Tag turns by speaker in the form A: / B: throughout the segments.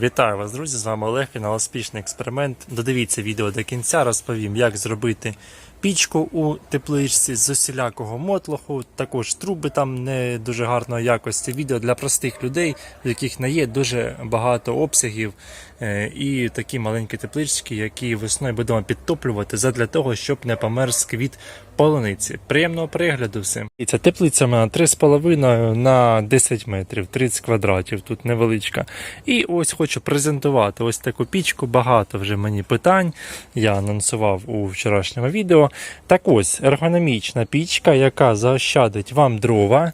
A: Вітаю вас, друзі! З вами Олег, канал Успішний експеримент. Додивіться відео до кінця, розповім, як зробити пічку у тепличці з усілякого мотлоху. Також труби там не дуже гарної якості. Відео для простих людей, в яких не є дуже багато обсягів, е, і такі маленькі теплички, які весною будемо підтоплювати задля того, щоб не помер сквіт полуниці. Приємного перегляду всім. І ця теплиця в мене 3,5 на 10 метрів, 30 квадратів, тут невеличка. І ось хочу презентувати ось таку пічку. Багато вже мені питань. Я анонсував у вчорашньому відео. Так ось ергономічна пічка, яка заощадить вам дрова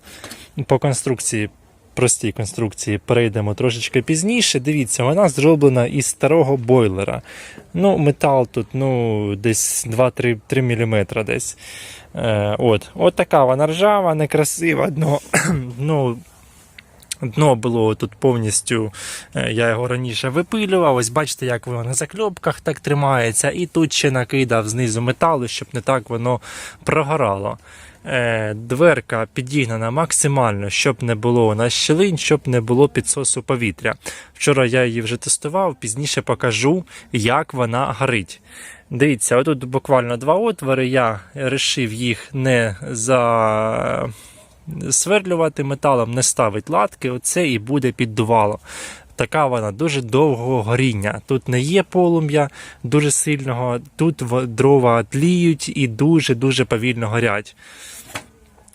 A: по конструкції. Простій конструкції перейдемо трошечки пізніше. Дивіться, вона зроблена із старого бойлера. Ну, метал тут ну, десь 2-3 мм десь. Е, от. от така вона ржава, некрасива. Дно, ну, Дно було тут повністю, е, я його раніше випилював. Ось бачите, як воно на закльопках так тримається. І тут ще накидав знизу металу, щоб не так воно прогорало. Е, Дверка підігнана максимально, щоб не було на щілин, щоб не було підсосу повітря. Вчора я її вже тестував, пізніше покажу, як вона горить. Дивіться, отут буквально два отвори. Я вирішив їх не за сверлювати металом, не ставить латки, оце і буде піддувало. Така вона дуже довго горіння. Тут не є полум'я дуже сильного, тут дрова тліють і дуже-дуже повільно горять.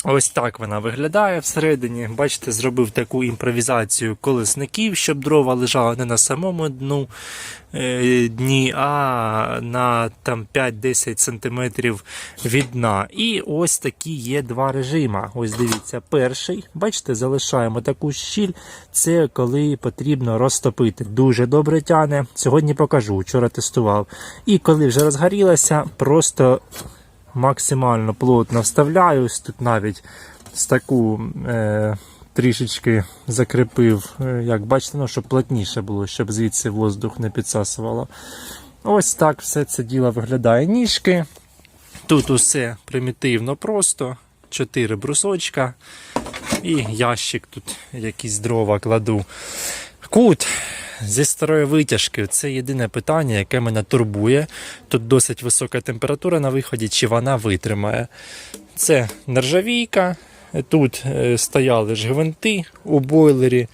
A: Ось так вона виглядає всередині. Бачите, зробив таку імпровізацію колесників, щоб дрова лежали не на самому дну е, дні, а на там 5-10 см від дна. І ось такі є два режима. Ось дивіться, перший, бачите, залишаємо таку щіль. Це коли потрібно розтопити. Дуже добре тяне. Сьогодні покажу, вчора тестував. І коли вже розгорілася, просто максимально плотно вставляю. Тут навіть з таку е, трішечки закріпив, е, як бачите, ну, щоб плотніше було, щоб звідси воздух не підсасувало. Ось так все це діло виглядає. Ніжки. Тут усе примітивно просто. Чотири брусочка. І ящик тут якісь дрова кладу. Кут зі старої витяжки це єдине питання, яке мене турбує. Тут досить висока температура на виході, чи вона витримає. Це нержавійка. Тут е, стояли ж гвинти у бойлері.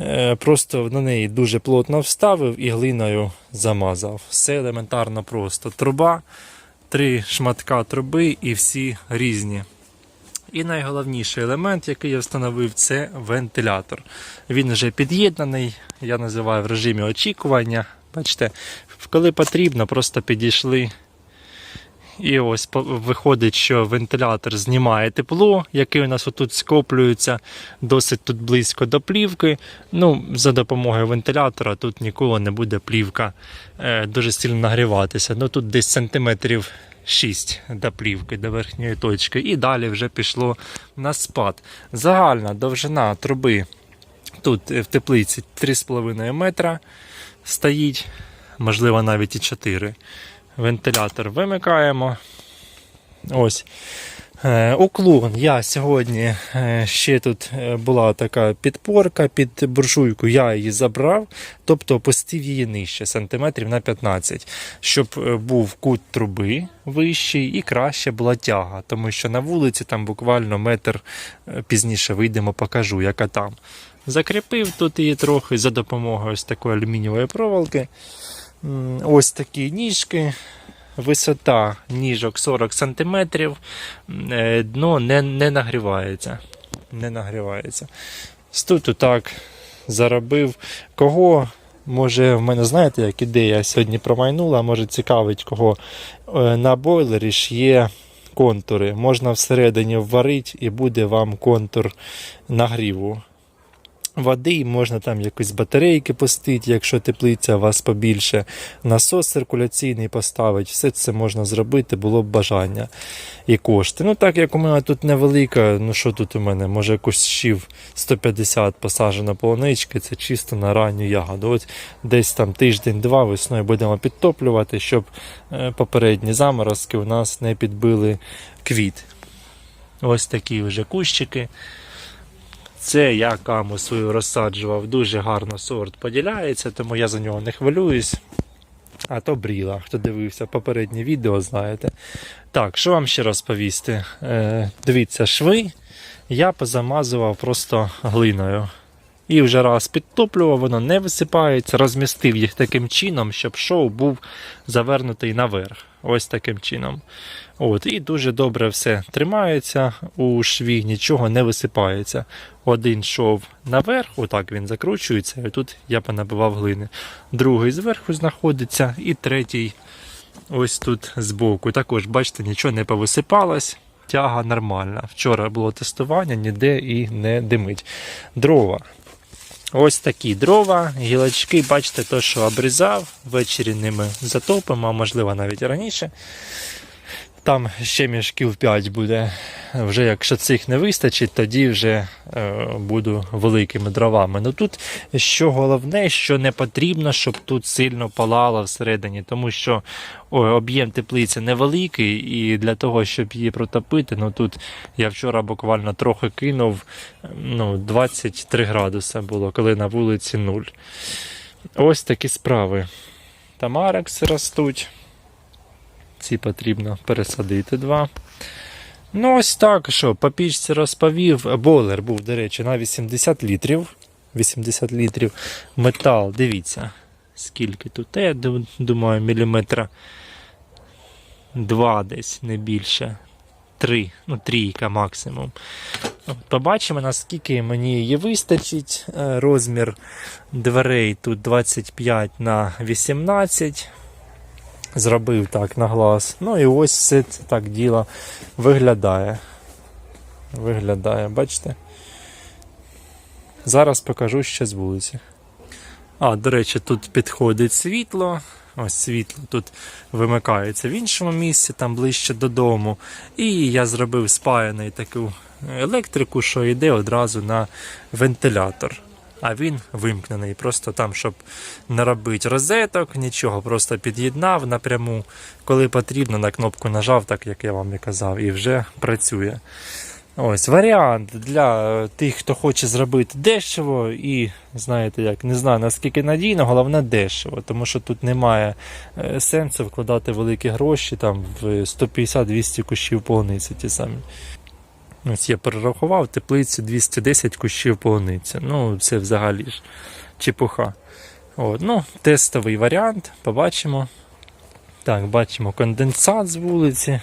A: Е, Просто на неї дуже плотно вставив і глиною замазав. Все елементарно просто. Труба, три шматка труби і всі різні. І найголовніший елемент, який я встановив, це вентилятор. Він вже під'єднаний, я називаю в режимі очікування. Бачите, коли потрібно, просто підійшли. І ось виходить, що вентилятор знімає тепло, яке у нас отут скоплюється досить тут близько до плівки. Ну, за допомогою вентилятора тут ніколи не буде плівка е, дуже сильно нагріватися. Ну тут десь сантиметрів 6 до плівки, до верхньої точки. І далі вже пішло на спад. Загальна довжина труби тут е, в теплиці 3,5 метра стоїть, можливо навіть і 4. Вентилятор вимикаємо. Ось. Е, Уклон я сьогодні е, ще тут е, була така підпорка під буржуйку, я її забрав, тобто опустив її нижче, сантиметрів на 15, щоб е, був кут труби вищий і краще була тяга, тому що на вулиці там буквально метр е, пізніше вийдемо, покажу, яка там. Закріпив тут її трохи за допомогою ось такої алюмінієвої проволоки. Ось такі ніжки. Висота ніжок 40 см. Дно не, не нагрівається. Не нагрівається. Тут так заробив. Кого, може, в мене, знаєте, як ідея сьогодні промайнула, може цікавить, кого Е, на бойлері ж є контури. Можна всередині вварити і буде вам контур нагріву води, можна там якісь батарейки пустити, якщо теплиця у вас побільше, насос циркуляційний поставити, все це можна зробити, було б бажання і кошти. Ну так як у мене тут невелика, ну що тут у мене, може кущів 150 посаджено полунички, це чисто на ранню ягоду. От десь там тиждень-два весною будемо підтоплювати, щоб е, попередні заморозки у нас не підбили квіт. Ось такі вже кущики. Це я каму свою розсаджував, дуже гарно сорт поділяється, тому я за нього не хвилююсь. А то бріла, хто дивився попереднє відео, знаєте. Так, що вам ще розповісти? Е, дивіться, шви я позамазував просто глиною. І вже раз підтоплював, воно не висипається, розмістив їх таким чином, щоб шов був завернутий наверх. Ось таким чином. От, і дуже добре все тримається у шві, нічого не висипається. Один шов наверх, отак він закручується, і тут я понабивав глини. Другий зверху знаходиться, і третій ось тут збоку. Також, бачите, нічого не повисипалось. Тяга нормальна. Вчора було тестування, ніде і не димить. Дрова. Ось такі дрова, гілочки, бачите, то, що обрізав, ввечері ними затопимо, а можливо навіть раніше. Там ще мішків 5 буде. Вже якщо цих не вистачить, тоді вже е, буду великими дровами. Ну тут що головне, що не потрібно, щоб тут сильно палало всередині, тому що об'єм теплиці невеликий, і для того, щоб її протопити, ну тут я вчора буквально трохи кинув ну, 23 градуси було, коли на вулиці 0. Ось такі справи. Тамарекси ростуть. Ці потрібно пересадити два. Ну, ось так, що по пічці розповів. Бойлер був, до речі, на 80 літрів. 80 літрів. Метал, дивіться, скільки тут. Я думаю, міліметра два десь, не більше. Три, ну трійка максимум. Побачимо, наскільки мені її вистачить. Е, Розмір дверей тут 25 на 18 зробив так на глаз. Ну і ось це так діло виглядає. Виглядає, бачите? Зараз покажу ще з вулиці. А, до речі, тут підходить світло. Ось світло тут вимикається в іншому місці, там ближче додому. І я зробив спаяний таку електрику, що йде одразу на вентилятор. А він вимкнений. Просто там, щоб не робити розеток, нічого, просто під'єднав напряму. Коли потрібно, на кнопку нажав, так як я вам і казав, і вже працює. Ось варіант для тих, хто хоче зробити дешево і, знаєте як, не знаю наскільки надійно, головне дешево, тому що тут немає е, сенсу вкладати великі гроші там в 150-200 кущів полуниці ті самі. Ось я перерахував теплиці 210 кущів полуниці. Ну, це взагалі ж чепуха. От, ну, тестовий варіант, побачимо. Так, бачимо конденсат з вулиці.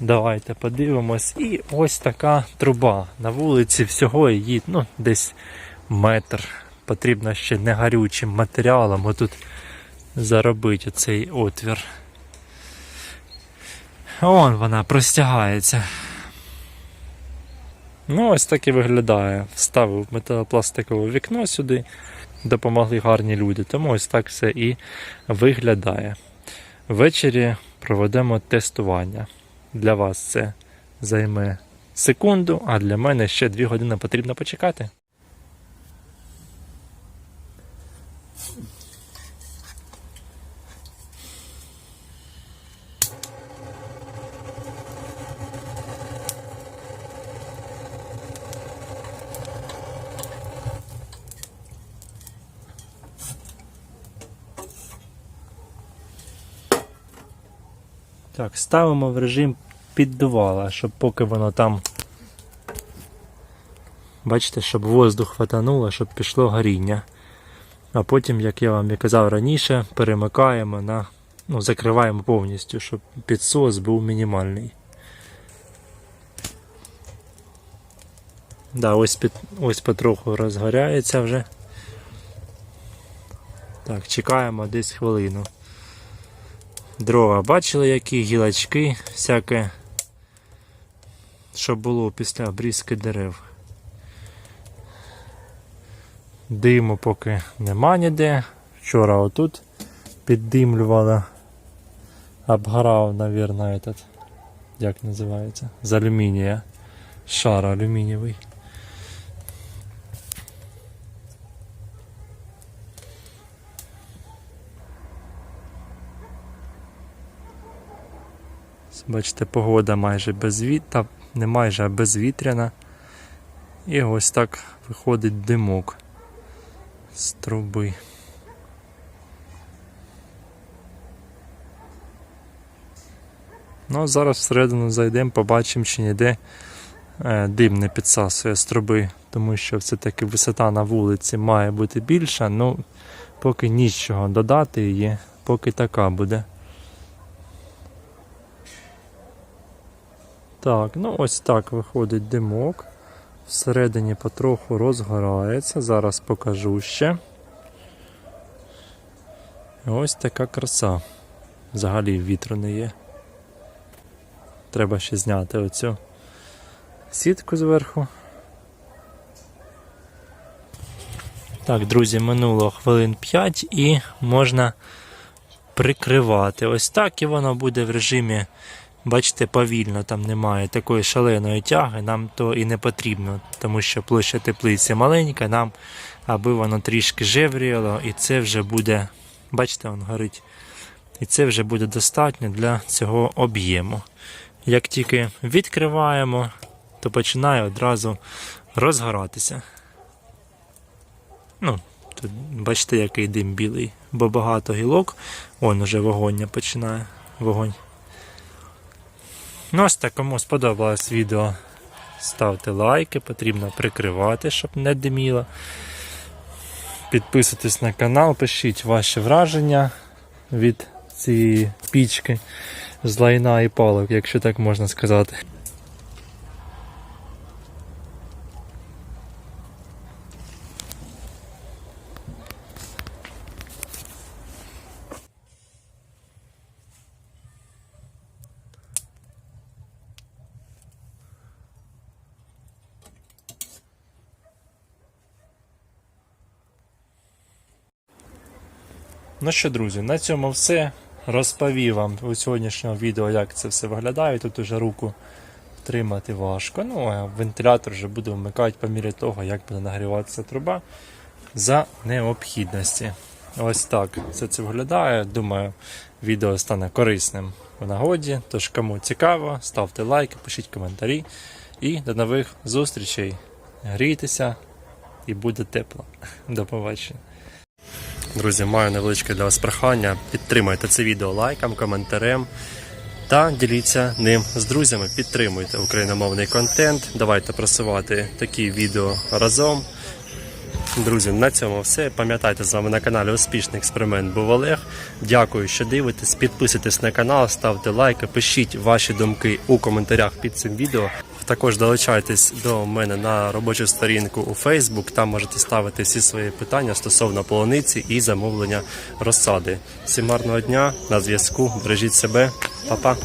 A: Давайте подивимось. І ось така труба. На вулиці всього її ну, десь метр. Потрібно ще не гарючим матеріалом отут заробити цей отвір. Вон вона простягається. Ну, ось так і виглядає. Вставив металопластикове вікно сюди, допомогли гарні люди. Тому ось так все і виглядає. Ввечері проведемо тестування. Для вас це займе секунду, а для мене ще 2 години потрібно почекати. Так, ставимо в режим піддувала, щоб поки воно там. Бачите, щоб воздух хватануло, щоб пішло горіння. А потім, як я вам і казав раніше, перемикаємо на. Ну, закриваємо повністю, щоб підсос був мінімальний. Да, ось, під, ось потроху розгоряється вже. Так, чекаємо десь хвилину. Дрова бачили, які гілочки, всяке, що було після обрізки дерев. Диму поки нема ніде. Вчора отут піддимлювала, обгорав, навірно, этот, як називається, з алюмінія. Шар алюмінієвий. Бачите, погода майже безвіт... та не майже, а безвітряна. І ось так виходить димок з труби. Ну, зараз всередину зайдемо, побачимо, чи ніде е, дим не підсасує з труби, тому що все-таки висота на вулиці має бути більша, ну поки нічого додати її, поки така буде. Так, ну ось так виходить димок. Всередині потроху розгорається. Зараз покажу ще. Ось така краса. Взагалі вітру не є. Треба ще зняти оцю сітку зверху. Так, друзі, минуло хвилин 5 і можна прикривати. Ось так і воно буде в режимі, бачите, повільно, там немає такої шаленої тяги, нам то і не потрібно, тому що площа теплиці маленька, нам аби воно трішки жевріяло, і це вже буде, бачите, воно горить. І це вже буде достатньо для цього об'єму. Як тільки відкриваємо, то починає одразу розгоратися. Ну, тут бачите, який дим білий, бо багато гілок. Он уже вогоння починає. Вогонь. Ну, ось так, кому сподобалось відео, ставте лайки, потрібно прикривати, щоб не диміло. Підписуйтесь на канал, пишіть ваші враження від цієї пічки з лайна і палок, якщо так можна сказати. Ну що, друзі, на цьому все. Розповів вам у сьогоднішньому відео, як це все виглядає. Тут уже руку тримати важко. Ну, а вентилятор вже буде вмикати по мірі того, як буде нагріватися труба за необхідності. Ось так все це виглядає. Думаю, відео стане корисним в нагоді. Тож, кому цікаво, ставте лайки, пишіть коментарі. І до нових зустрічей. Грійтеся і буде тепло. До побачення. Друзі, маю невеличке для вас прохання. Підтримайте це відео лайком, коментарем та діліться ним з друзями. Підтримуйте україномовний контент. Давайте просувати такі відео разом. Друзі, на цьому все. Пам'ятайте, з вами на каналі Успішний експеримент був Олег. Дякую, що дивитесь. Підписуйтесь на канал, ставте лайки, пишіть ваші думки у коментарях під цим відео. Також долучайтесь до мене на робочу сторінку у Фейсбук. Там можете ставити всі свої питання стосовно полуниці і замовлення розсади. Всім гарного дня на зв'язку. Бережіть себе, Па-па.